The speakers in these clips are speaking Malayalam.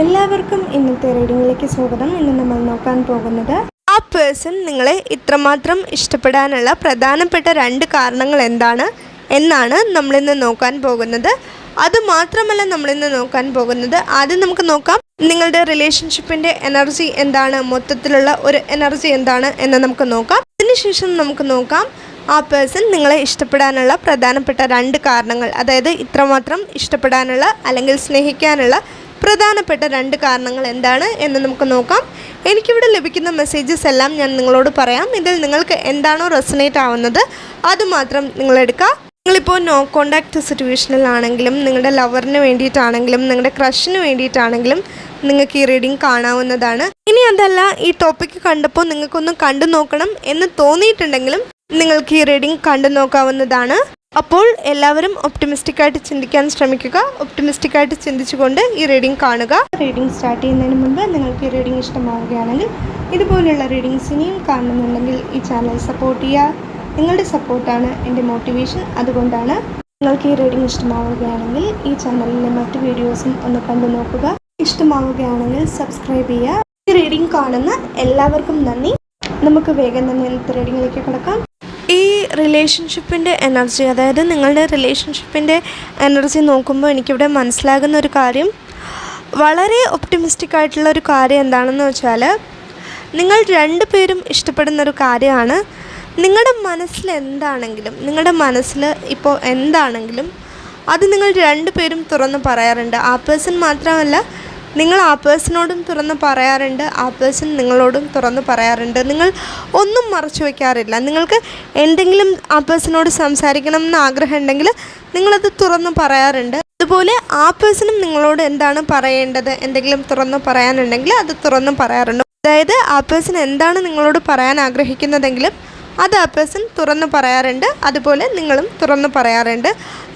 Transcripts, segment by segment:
എല്ലാവർക്കും ഇന്നത്തെ റീഡിങ്ങിലേക്ക് സ്വാഗതം. ഇന്ന് നമ്മൾ നോക്കാൻ പോകുന്നത് ആ പേഴ്സൺ നിങ്ങളെ ഇത്രമാത്രം ഇഷ്ടപ്പെടാനുള്ള പ്രധാനപ്പെട്ട രണ്ട് കാരണങ്ങൾ എന്താണ് എന്നാണ് നമ്മളിന്ന് നോക്കാൻ പോകുന്നത്. അത് മാത്രമല്ല നമ്മളിന്ന് നോക്കാൻ പോകുന്നത് ആദ്യം നമുക്ക് നോക്കാം നിങ്ങളുടെ റിലേഷൻഷിപ്പിന്റെ എനർജി എന്താണ് മൊത്തത്തിലുള്ള ഒരു എനർജി എന്താണ് എന്ന് നമുക്ക് നോക്കാം. അതിനുശേഷം നമുക്ക് നോക്കാം ആ പേഴ്സൺ നിങ്ങളെ ഇഷ്ടപ്പെടാനുള്ള പ്രധാനപ്പെട്ട രണ്ട് കാരണങ്ങൾ. അതായത് ഇത്രമാത്രം ഇഷ്ടപ്പെടാനുള്ള അല്ലെങ്കിൽ സ്നേഹിക്കാനുള്ള പ്രധാനപ്പെട്ട രണ്ട് കാരണങ്ങൾ എന്താണ് എന്ന് നമുക്ക് നോക്കാം. എനിക്കിവിടെ ലഭിക്കുന്ന മെസ്സേജസ് എല്ലാം ഞാൻ നിങ്ങളോട് പറയാം. ഇതിൽ നിങ്ങൾക്ക് എന്താണോ റെസനേറ്റ് ആവുന്നത് അതുമാത്രം നിങ്ങളെടുക്കുക നിങ്ങളിപ്പോൾ നോ കോണ്ടാക്ട് സിറ്റുവേഷനിലാണെങ്കിലും നിങ്ങളുടെ ലവറിന് വേണ്ടിയിട്ടാണെങ്കിലും നിങ്ങളുടെ ക്രഷിന് വേണ്ടിയിട്ടാണെങ്കിലും നിങ്ങൾക്ക് ഈ റീഡിംഗ് കാണാവുന്നതാണ്. ഇനി അതല്ല ഈ ടോപ്പിക് കണ്ടപ്പോൾ നിങ്ങൾക്കൊന്ന് കണ്ടു നോക്കണം എന്ന് തോന്നിയിട്ടുണ്ടെങ്കിലും നിങ്ങൾക്ക് ഈ റീഡിംഗ് കണ്ടു നോക്കാവുന്നതാണ്. അപ്പോൾ എല്ലാവരും ഒപ്റ്റിമിസ്റ്റിക് ആയിട്ട് ചിന്തിക്കാൻ ശ്രമിക്കുക. ഒപ്റ്റിമിസ്റ്റിക് ആയിട്ട് ചിന്തിച്ചുകൊണ്ട് ഈ റീഡിംഗ് കാണുക. റീഡിംഗ് സ്റ്റാർട്ട് ചെയ്യുന്നതിന് മുമ്പ് നിങ്ങൾക്ക് ഈ റീഡിംഗ് ഇഷ്ടമാവുകയാണെങ്കിൽ ഇതുപോലെയുള്ള റീഡിങ്സ് ഇനിയും കാണുന്നുണ്ടെങ്കിൽ ഈ ചാനൽ സപ്പോർട്ട് ചെയ്യുക. നിങ്ങളുടെ സപ്പോർട്ടാണ് എന്റെ മോട്ടിവേഷൻ അതുകൊണ്ടാണ് നിങ്ങൾക്ക് ഈ റീഡിംഗ് ഇഷ്ടമാവുകയാണെങ്കിൽ ഈ ചാനലിലെ മറ്റ് വീഡിയോസും ഒന്ന് കണ്ടു നോക്കുക. ഇഷ്ടമാവുകയാണെങ്കിൽ സബ്സ്ക്രൈബ് ചെയ്യുക. ഈ റീഡിംഗ് കാണുന്ന എല്ലാവർക്കും നന്ദി. നമുക്ക് വേഗം തന്നെ റീഡിങ്ങിലേക്ക് കിടക്കാം. ഈ റിലേഷൻഷിപ്പിന്റെ എനർജി അതായത് നിങ്ങളുടെ റിലേഷൻഷിപ്പിന്റെ എനർജി നോക്കുമ്പോൾ എനിക്കിവിടെ മനസ്സിലാകുന്ന ഒരു കാര്യം. വളരെ ഒപ്റ്റിമിസ്റ്റിക് ആയിട്ടുള്ള ഒരു കാര്യം എന്താണെന്ന് വെച്ചാൽ നിങ്ങൾ രണ്ട് പേരും ഇഷ്ടപ്പെടുന്ന ഒരു കാര്യമാണ്. നിങ്ങളുടെ മനസ്സിൽ എന്താണെങ്കിലും നിങ്ങളുടെ മനസ്സിൽ ഇപ്പോൾ എന്താണെങ്കിലും അത് നിങ്ങൾ രണ്ട് പേരും തുറന്ന് പറയാറുണ്ട്. ആ പേഴ്സൺ മാത്രമല്ല നിങ്ങൾ ആ പേഴ്സണോടും തുറന്ന് പറയാറുണ്ട് ആ പേഴ്സൺ നിങ്ങളോടും തുറന്ന് പറയാറുണ്ട്. നിങ്ങൾ ഒന്നും മറച്ചു വയ്ക്കാറില്ല നിങ്ങൾക്ക് എന്തെങ്കിലും ആ പേഴ്സണോട് സംസാരിക്കണം എന്ന് ആഗ്രഹം ഉണ്ടെങ്കിൽ നിങ്ങളത് തുറന്ന് പറയാറുണ്ട്. അതുപോലെ ആ പേഴ്സണും നിങ്ങളോട് എന്താണ് പറയേണ്ടത്? എന്തെങ്കിലും തുറന്ന് പറയാനുണ്ടെങ്കിൽ അത് തുറന്ന് പറയാറുണ്ട്. അതായത് ആ പേഴ്സൺ എന്താണ് നിങ്ങളോട് പറയാൻ ആഗ്രഹിക്കുന്നതെങ്കിലും അത് ആ പേഴ്സൺ തുറന്ന് പറയാറുണ്ട്. അതുപോലെ നിങ്ങളും തുറന്ന് പറയാറുണ്ട്.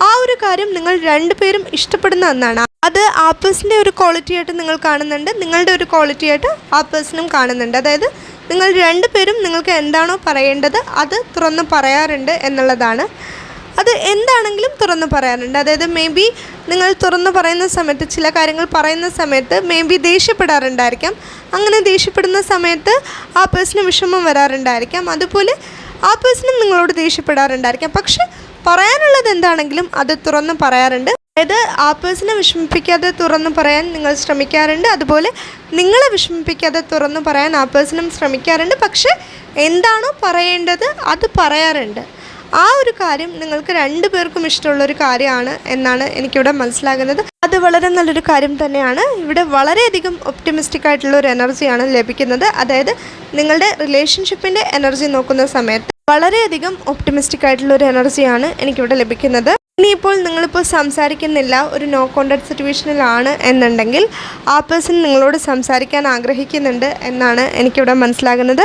ആ ഒരു കാര്യം നിങ്ങൾ രണ്ടുപേരും ഇഷ്ടപ്പെടുന്ന ഒന്നാണ്. അത് ആപ്പേഴ്സിന്റെ ഒരു ക്വാളിറ്റി ആയിട്ട് നിങ്ങൾ കാണുന്നുണ്ട്. നിങ്ങളുടെ ഒരു ക്വാളിറ്റി ആയിട്ട് ആ പേഴ്സണും കാണുന്നുണ്ട്. അതായത് നിങ്ങൾ രണ്ട് പേരും നിങ്ങൾക്ക് എന്താണോ പറയേണ്ടത് അത് തുറന്ന് പറയാറുണ്ട് എന്നുള്ളതാണ്. അത് എന്താണെങ്കിലും തുറന്ന് പറയാറുണ്ട്. അതായത് മേ ബി നിങ്ങൾ തുറന്ന് പറയുന്ന സമയത്ത് ചില കാര്യങ്ങൾ പറയുന്ന സമയത്ത് മേ ബി ദേഷ്യപ്പെടാറുണ്ടായിരിക്കാം. അങ്ങനെ ദേഷ്യപ്പെടുന്ന സമയത്ത് ആ പേഴ്സണ് വിഷമം വരാറുണ്ടായിരിക്കാം. അതുപോലെ ആ പേഴ്സണും നിങ്ങളോട് ദേഷ്യപ്പെടാറുണ്ടായിരിക്കാം. പക്ഷെ പറയാനുള്ളത് എന്താണെങ്കിലും അത് തുറന്ന് പറയാറുണ്ട്. അതായത് ആ പേഴ്സണെ വിഷമിപ്പിക്കാതെ തുറന്ന് പറയാൻ നിങ്ങൾ ശ്രമിക്കാറുണ്ട്. അതുപോലെ നിങ്ങളെ വിഷമിപ്പിക്കാതെ തുറന്ന് പറയാൻ ആ പേഴ്സണും ശ്രമിക്കാറുണ്ട്. പക്ഷേ എന്താണോ പറയേണ്ടത് അത് പറയാറുണ്ട്. ആ ഒരു കാര്യം നിങ്ങൾക്ക് രണ്ടു പേർക്കും ഇഷ്ടമുള്ള ഒരു കാര്യമാണ് എന്നാണ് എനിക്കിവിടെ മനസ്സിലാകുന്നത്. അത് വളരെ നല്ലൊരു കാര്യം തന്നെയാണ്. ഇവിടെ വളരെയധികം ഒപ്റ്റിമിസ്റ്റിക് ആയിട്ടുള്ള ഒരു എനർജിയാണ് ലഭിക്കുന്നത്. അതായത് നിങ്ങളുടെ റിലേഷൻഷിപ്പിന്റെ എനർജി നോക്കുന്ന സമയത്ത് വളരെയധികം ഒപ്റ്റിമിസ്റ്റിക് ആയിട്ടുള്ള ഒരു എനർജിയാണ് എനിക്കിവിടെ ലഭിക്കുന്നത്. ഇനിയിപ്പോൾ നിങ്ങളിപ്പോൾ സംസാരിക്കുന്നില്ല ഒരു നോ കോണ്ടാക്ട് സിറ്റുവേഷനിലാണ് എന്നുണ്ടെങ്കിൽ ആ പേഴ്സൺ നിങ്ങളോട് സംസാരിക്കാൻ ആഗ്രഹിക്കുന്നുണ്ട് എന്നാണ് എനിക്കിവിടെ മനസ്സിലാകുന്നത്.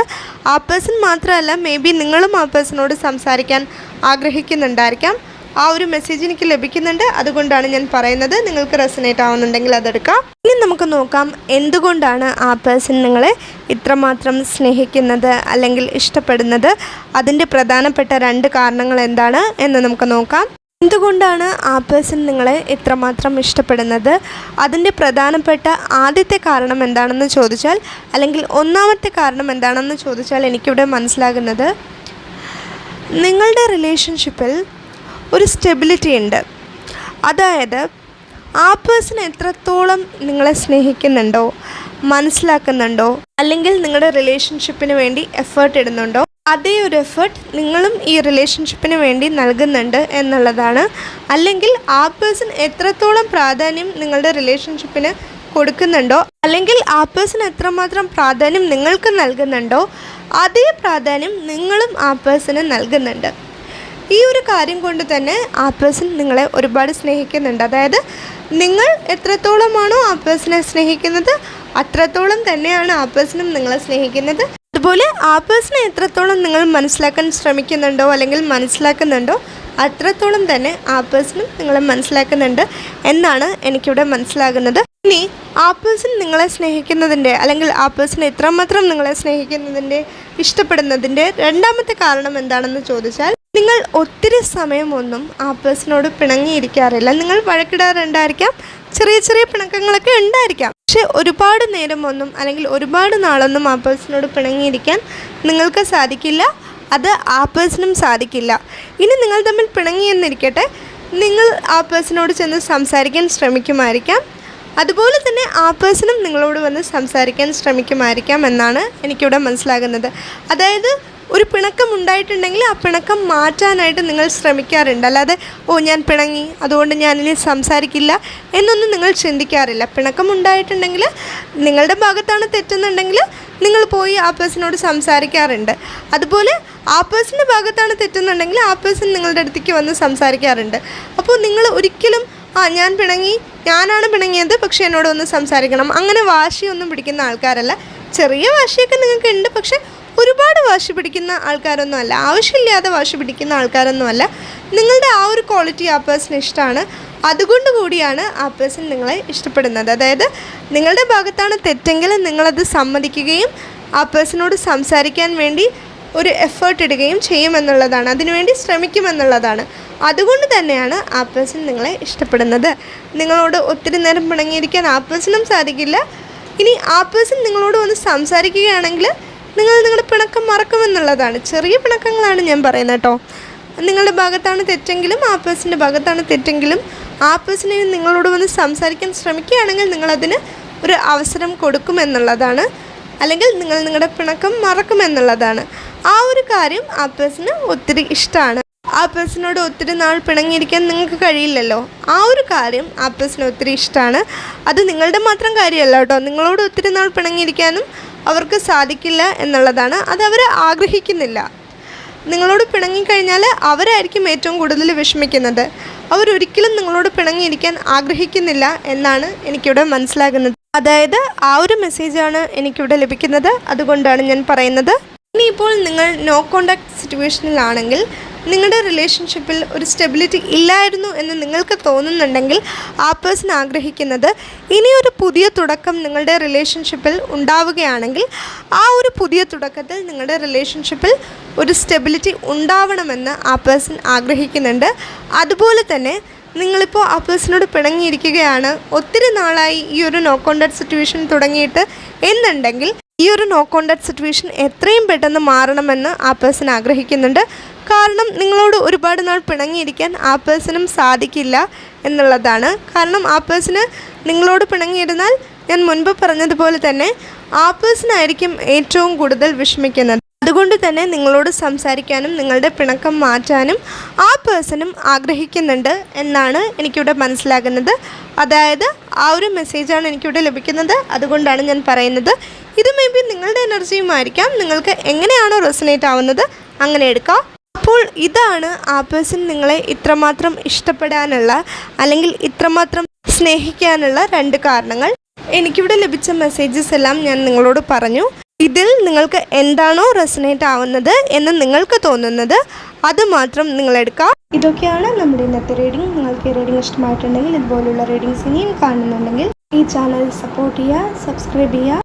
ആ പേഴ്സൺ മാത്രമല്ല മേ ബി നിങ്ങളും ആ പേഴ്സണോട് സംസാരിക്കാൻ ആഗ്രഹിക്കുന്നുണ്ടായിരിക്കാം. ആ ഒരു മെസ്സേജ് എനിക്ക് ലഭിക്കുന്നുണ്ട്. അതുകൊണ്ടാണ് ഞാൻ പറയുന്നത്. നിങ്ങൾക്ക് റെസനേറ്റ് ആവുന്നുണ്ടെങ്കിൽ അതെടുക്കാം. ഇനി നമുക്ക് നോക്കാം എന്തുകൊണ്ടാണ് ആ പേഴ്സൺ നിങ്ങളെ ഇത്രമാത്രം സ്നേഹിക്കുന്നത് അല്ലെങ്കിൽ ഇഷ്ടപ്പെടുന്നത്? അതിന്റെ പ്രധാനപ്പെട്ട രണ്ട് കാരണങ്ങൾ എന്താണ് എന്ന് നമുക്ക് നോക്കാം. എന്തുകൊണ്ടാണ് ആ പേഴ്സൺ നിങ്ങളെ എത്രമാത്രം ഇഷ്ടപ്പെടുന്നത്? അതിന്റെ പ്രധാനപ്പെട്ട ആദ്യത്തെ കാരണം എന്താണെന്ന് ചോദിച്ചാൽ അല്ലെങ്കിൽ ഒന്നാമത്തെ കാരണം എന്താണെന്ന് ചോദിച്ചാൽ എനിക്കിവിടെ മനസ്സിലാകുന്നത് നിങ്ങളുടെ റിലേഷൻഷിപ്പിൽ ഒരു സ്റ്റെബിലിറ്റി ഉണ്ട്. അതായത് ആ പേഴ്സൺ എത്രത്തോളം നിങ്ങളെ സ്നേഹിക്കുന്നുണ്ടോ മനസ്സിലാക്കുന്നുണ്ടോ അല്ലെങ്കിൽ നിങ്ങളുടെ റിലേഷൻഷിപ്പിന് വേണ്ടി എഫേർട്ട് ഇടുന്നുണ്ടോ അതേ ഒരു എഫേർട്ട് നിങ്ങളും ഈ റിലേഷൻഷിപ്പിന് വേണ്ടി നൽകുന്നുണ്ട് എന്നുള്ളതാണ്. അല്ലെങ്കിൽ ആ പേഴ്സൺ എത്രത്തോളം പ്രാധാന്യം നിങ്ങളുടെ റിലേഷൻഷിപ്പിന് കൊടുക്കുന്നുണ്ടോ അല്ലെങ്കിൽ ആ പേഴ്സൺ എത്രമാത്രം പ്രാധാന്യം നിങ്ങൾക്ക് നൽകുന്നുണ്ടോ അതേ പ്രാധാന്യം നിങ്ങളും ആ പേഴ്സണ് നൽകുന്നുണ്ട്. ഈ ഒരു കാര്യം കൊണ്ട് തന്നെ ആ പേഴ്സൺ നിങ്ങളെ ഒരുപാട് സ്നേഹിക്കുന്നുണ്ട്. അതായത് നിങ്ങൾ എത്രത്തോളമാണോ ആ പേഴ്സണെ സ്നേഹിക്കുന്നത് അത്രത്തോളം തന്നെയാണ് ആ പേഴ്സണും നിങ്ങളെ സ്നേഹിക്കുന്നത്. അതുപോലെ ആ പേഴ്സണെ എത്രത്തോളം നിങ്ങൾ മനസ്സിലാക്കാൻ ശ്രമിക്കുന്നുണ്ടോ അല്ലെങ്കിൽ മനസ്സിലാക്കുന്നുണ്ടോ അത്രത്തോളം തന്നെ ആ പേഴ്സണും നിങ്ങളെ മനസ്സിലാക്കുന്നുണ്ട് എന്നാണ് എനിക്കിവിടെ മനസ്സിലാകുന്നത്. ഇനി ആ പേഴ്സൺ നിങ്ങളെ സ്നേഹിക്കുന്നതിന്റെ അല്ലെങ്കിൽ ആ പേഴ്സൺ എത്രമാത്രം നിങ്ങളെ സ്നേഹിക്കുന്നതിന്റെ ഇഷ്ടപ്പെടുന്നതിന്റെ രണ്ടാമത്തെ കാരണം എന്താണെന്ന് ചോദിച്ചാൽ നിങ്ങൾ ഒത്തിരി സമയമൊന്നും ആ പേഴ്സണോട് പിണങ്ങിയിരിക്കാറില്ല. നിങ്ങൾ വഴക്കിടാറുണ്ടായിരിക്കാം ചെറിയ ചെറിയ പിണക്കങ്ങളൊക്കെ ഉണ്ടായിരിക്കാം. പക്ഷേ ഒരുപാട് നേരമൊന്നും അല്ലെങ്കിൽ ഒരുപാട് നാളൊന്നും ആ പേഴ്സണോട് പിണങ്ങിയിരിക്കാൻ നിങ്ങൾക്ക് സാധിക്കില്ല. അത് ആ പേഴ്സണും സാധിക്കില്ല. ഇനി നിങ്ങൾ തമ്മിൽ പിണങ്ങിയെന്നിരിക്കട്ടെ. നിങ്ങൾ ആ പേഴ്സണോട് ചെന്ന് സംസാരിക്കാൻ ശ്രമിക്കുമായിരിക്കാം. അതുപോലെ തന്നെ ആ പേഴ്സണും നിങ്ങളോട് വന്ന് സംസാരിക്കാൻ ശ്രമിക്കുമായിരിക്കാം എന്നാണ് എനിക്കിവിടെ മനസ്സിലാകുന്നത്. അതായത് ഒരു പിണക്കം ഉണ്ടായിട്ടുണ്ടെങ്കിൽ ആ പിണക്കം മാറ്റാനായിട്ട് നിങ്ങൾ ശ്രമിക്കാറുണ്ട്. അല്ലാതെ ഓ ഞാൻ പിണങ്ങി അതുകൊണ്ട് ഞാനിനി സംസാരിക്കില്ല എന്നൊന്നും നിങ്ങൾ ചിന്തിക്കാറില്ല. പിണക്കം ഉണ്ടായിട്ടുണ്ടെങ്കിൽ നിങ്ങളുടെ ഭാഗത്താണ് തെറ്റുന്നുണ്ടെങ്കിൽ നിങ്ങൾ പോയി ആ പേഴ്സണോട് സംസാരിക്കാറുണ്ട്. അതുപോലെ ആ പേഴ്സണിന്റെ ഭാഗത്താണ് തെറ്റുന്നുണ്ടെങ്കിൽ ആ പേഴ്സൺ നിങ്ങളുടെ അടുത്തേക്ക് വന്ന് സംസാരിക്കാറുണ്ട്. അപ്പോൾ നിങ്ങൾ ഒരിക്കലും ആ ഞാൻ പിണങ്ങി ഞാനാണ് പിണങ്ങിയത് പക്ഷേ എന്നോട് ഒന്ന് സംസാരിക്കണം. അങ്ങനെ വാശിയൊന്നും പിടിക്കുന്ന ആൾക്കാരല്ല. ചെറിയ വാശിയൊക്കെ നിങ്ങൾക്ക് ഉണ്ട് പക്ഷേ ഒരുപാട് വാശി പിടിക്കുന്ന ആൾക്കാരൊന്നും അല്ല ആവശ്യമില്ലാതെ വാശി പിടിക്കുന്ന ആൾക്കാരൊന്നും അല്ല. നിങ്ങളുടെ ആ ഒരു ക്വാളിറ്റി ആ പേഴ്സൺ ഇഷ്ടമാണ് അതുകൊണ്ട് കൂടിയാണ് ആ പേഴ്സൺ നിങ്ങളെ ഇഷ്ടപ്പെടുന്നത്. അതായത് നിങ്ങളുടെ ഭാഗത്താണ് തെറ്റെങ്കിൽ നിങ്ങളത് സമ്മതിക്കുകയും ആ പേഴ്സണോട് സംസാരിക്കാൻ വേണ്ടി ഒരു എഫേർട്ട് ഇടുകയും ചെയ്യുമെന്നുള്ളതാണ് അതിനുവേണ്ടി ശ്രമിക്കുമെന്നുള്ളതാണ് അതുകൊണ്ട് തന്നെയാണ് ആ പേഴ്സൺ നിങ്ങളെ ഇഷ്ടപ്പെടുന്നത്. നിങ്ങളോട് ഒത്തിരി നേരം പിണങ്ങിയിരിക്കാൻ ആ പേഴ്സണും സാധിക്കില്ല. ഇനി ആ പേഴ്സൺ നിങ്ങളോട് വന്ന് സംസാരിക്കുകയാണെങ്കിൽ നിങ്ങൾ നിങ്ങളുടെ പിണക്കം മറക്കുമെന്നുള്ളതാണ്. ചെറിയ പിണക്കങ്ങളാണ് ഞാൻ പറയുന്നത് കേട്ടോ. നിങ്ങളുടെ ഭാഗത്താണ് തെറ്റെങ്കിലും ആ പേഴ്സന്റെ ഭാഗത്താണ് തെറ്റെങ്കിലും ആ പേഴ്സണെ നിങ്ങളോട് വന്ന് സംസാരിക്കാൻ ശ്രമിക്കുകയാണെങ്കിൽ നിങ്ങളതിന് ഒരു അവസരം കൊടുക്കുമെന്നുള്ളതാണ്. അല്ലെങ്കിൽ നിങ്ങൾ നിങ്ങളുടെ പിണക്കം മറക്കുമെന്നുള്ളതാണ്. ആ ഒരു കാര്യം ആ പേഴ്സിന് ഒത്തിരി ഇഷ്ടമാണ്. ആ പേഴ്സണോട് ഒത്തിരി നാൾ പിണങ്ങിയിരിക്കാൻ നിങ്ങൾക്ക് കഴിയില്ലല്ലോ. ആ ഒരു കാര്യം ആ പേഴ്സണ് ഒത്തിരി ഇഷ്ടമാണ്. അത് നിങ്ങളുടെ മാത്രം കാര്യമല്ല കേട്ടോ. നിങ്ങളോട് ഒത്തിരി നാൾ പിണങ്ങിയിരിക്കാനും അവർക്ക് സാധിക്കില്ല എന്നുള്ളതാണ്. അത് അവർ ആഗ്രഹിക്കുന്നില്ല. നിങ്ങളോട് പിണങ്ങിക്കഴിഞ്ഞാൽ അവരായിരിക്കും ഏറ്റവും കൂടുതൽ വിഷമിക്കുന്നത്. അവരൊരിക്കലും നിങ്ങളോട് പിണങ്ങിയിരിക്കാൻ ആഗ്രഹിക്കുന്നില്ല എന്നാണ് എനിക്കിവിടെ മനസ്സിലാകുന്നത്. അതായത് ആ ഒരു മെസ്സേജാണ് എനിക്കിവിടെ ലഭിക്കുന്നത്. അതുകൊണ്ടാണ് ഞാൻ പറയുന്നത്. ഇനിയിപ്പോൾ നിങ്ങൾ നോ കോണ്ടാക്ട് സിറ്റുവേഷനിലാണെങ്കിൽ നിങ്ങളുടെ റിലേഷൻഷിപ്പിൽ ഒരു സ്റ്റെബിലിറ്റി ഇല്ലായിരുന്നു എന്ന് നിങ്ങൾക്ക് തോന്നുന്നുണ്ടെങ്കിൽ ആ പേഴ്സൺ ആഗ്രഹിക്കുന്നത് ഇനിയൊരു പുതിയ തുടക്കം നിങ്ങളുടെ റിലേഷൻഷിപ്പിൽ ഉണ്ടാവുകയാണെങ്കിൽ ആ ഒരു പുതിയ തുടക്കത്തിൽ നിങ്ങളുടെ റിലേഷൻഷിപ്പിൽ ഒരു സ്റ്റെബിലിറ്റി ഉണ്ടാവണമെന്ന് ആ പേഴ്സൺ ആഗ്രഹിക്കുന്നുണ്ട്. അതുപോലെ തന്നെ നിങ്ങളിപ്പോൾ ആ പേഴ്സണോട് പിണങ്ങിയിരിക്കുകയാണ്. ഒത്തിരി നാളായി ഈ ഒരു നോ കോണ്ടാക്ട് സിറ്റുവേഷൻ തുടങ്ങിയിട്ട്. എന്നുണ്ടെങ്കിൽ ഈ ഒരു നോ കോണ്ടാക്ട് സിറ്റുവേഷൻ എത്രയും പെട്ടെന്ന് മാറണമെന്ന് ആ പേഴ്സൺ ആഗ്രഹിക്കുന്നുണ്ട്. കാരണം നിങ്ങളോട് ഒരുപാട് നാൾ പിണങ്ങിയിരിക്കാൻ ആ പേഴ്സണും സാധിക്കില്ല എന്നുള്ളതാണ്. കാരണം ആ പേഴ്സണ് നിങ്ങളോട് പിണങ്ങിയിരുന്നാൽ ഞാൻ മുൻപ് പറഞ്ഞതുപോലെ തന്നെ ആ പേഴ്സണായിരിക്കും ഏറ്റവും കൂടുതൽ വിഷമിക്കുന്നത്. അതുകൊണ്ട് തന്നെ നിങ്ങളോട് സംസാരിക്കാനും നിങ്ങളുടെ പിണക്കം മാറ്റാനും ആ പേഴ്സണും ആഗ്രഹിക്കുന്നുണ്ട് എന്നാണ് എനിക്കിവിടെ മനസ്സിലാകുന്നത്. അതായത് ആ ഒരു മെസ്സേജാണ് എനിക്കിവിടെ ലഭിക്കുന്നത്. അതുകൊണ്ടാണ് ഞാൻ പറയുന്നത്. ഇത് മേ ബി നിങ്ങളുടെ എനർജിയുമായിരിക്കാം നിങ്ങൾക്ക് എങ്ങനെയാണോ റെസനേറ്റ് ആവുന്നത് അങ്ങനെ എടുക്കാം. അപ്പോൾ ഇതാണ് ആ പേഴ്സൺ നിങ്ങളെ ഇത്രമാത്രം ഇഷ്ടപ്പെടാനുള്ള അല്ലെങ്കിൽ ഇത്രമാത്രം സ്നേഹിക്കാനുള്ള രണ്ട് കാരണങ്ങൾ. എനിക്കിവിടെ ലഭിച്ച മെസ്സേജസ് എല്ലാം ഞാൻ നിങ്ങളോട് പറഞ്ഞു. ഇതിൽ നിങ്ങൾക്ക് എന്താണോ റെസനേറ്റ് ആവുന്നത് എന്ന് നിങ്ങൾക്ക് തോന്നുന്നത് അത് മാത്രം നിങ്ങളെടുക്കാം ഇതൊക്കെയാണ് നമ്മുടെ ഇന്നത്തെ റീഡിംഗ് നിങ്ങൾക്ക് ഈ റീഡിംഗ് ഇഷ്ടമായിട്ടുണ്ടെങ്കിൽ ഇതുപോലുള്ള റീഡിങ്സ് ഇനിയും കാണുന്നുണ്ടെങ്കിൽ ഈ ചാനൽ സപ്പോർട്ട് ചെയ്യുക സബ്സ്ക്രൈബ് ചെയ്യുക.